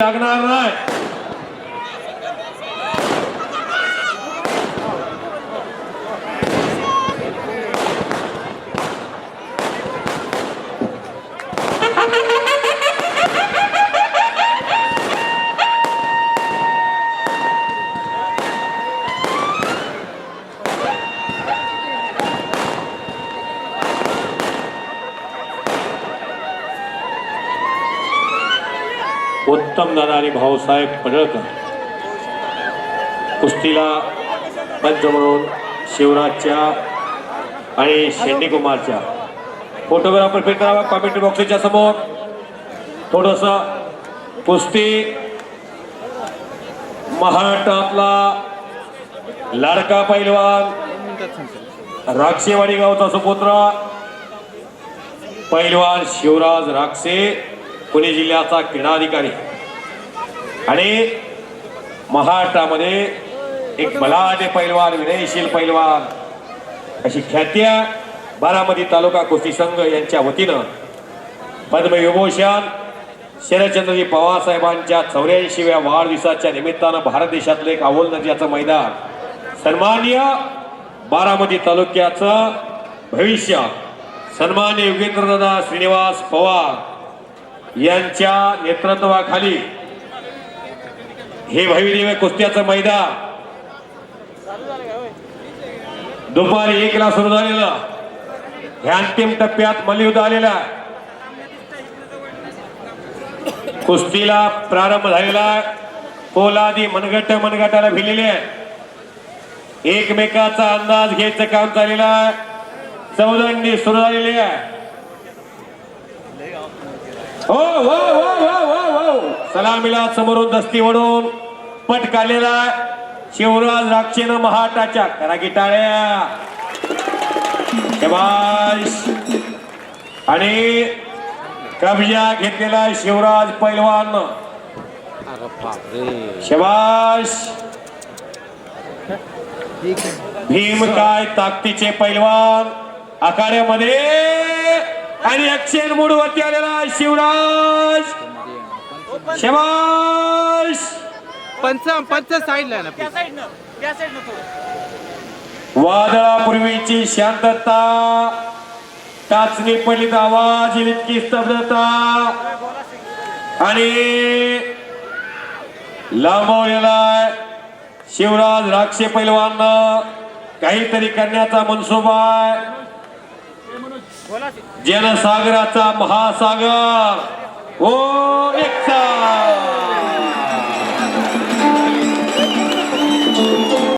लागणार नाही उत्तम दादा आणि भाऊसाहेब पडळकर. कुस्तीला पंच म्हणून शिवराजच्या आणि शेंडीकुमारच्या. फोटोग्राफर फिट करावा कॉमेंट्री बॉक्सच्या समोर. थोडस कुस्ती. महाराष्ट्रातला लाडका पैलवान. राक्षेवाडी गावचा सुपुत्र. पैलवान शिवराज राक्षे. पुणे जिल्ह्याचा क्रीडा अधिकारी आणि महाराष्ट्रामध्ये एक बलाढ्य पैलवान विनयशील पैलवान अशी ख्यात्या बारामती तालुका कुस्ती संघ यांच्या वतीनं पद्मविभूषण शरदचंद्रजी पवार साहेबांच्या चौऱ्याऐंशीव्या वाढदिवसाच्या निमित्तानं भारत देशातलं एक अव्वल दर्जाचं मैदान. सन्मान्य बारामती तालुक्याचं भविष्य. सन्मान्य योगेंद्रदादा श्रीनिवास पवार. यांच्या नेतृत्वाखाली हे भविदिव्य कुस्त्याचं मैदान दुपारी एकला सुरू झालेलं. हे अंतिम टप्प्यात मलयुद्ध आलेला आहे. कुस्तीला प्रारंभ झालेला आहे. पोलादी मनगट मनगटाला भिलेले आहे एकमेकाचा अंदाज घ्यायचं काम चाललेलं आहे. चौदंडी सुरू झालेली आहे. हो हो हो हो हो हो. सलामीला समोरून दस्ती वडून पटकालेला शिवराज राक्षेनं महाटाच्या करा गिटाळ्या आणि कब्जा घेतलेला शिवराज पैलवान. अरे शबाश. भीम काय ताकदीचे पैलवान आखाड्यामध्ये आणि अक्षय मूडवरती आलेला शिवराज. शबाश पंच पंच साईडला ना. वादळापूर्वीची शांतता. टाचणी पडलीत आवाज इतकी स्तब्धता. आणि लांबवलेला आहे. शिवराज राक्षे पैलवान. काहीतरी करण्याचा मनसुबा आहे. जनसागराचा महासागर. ओ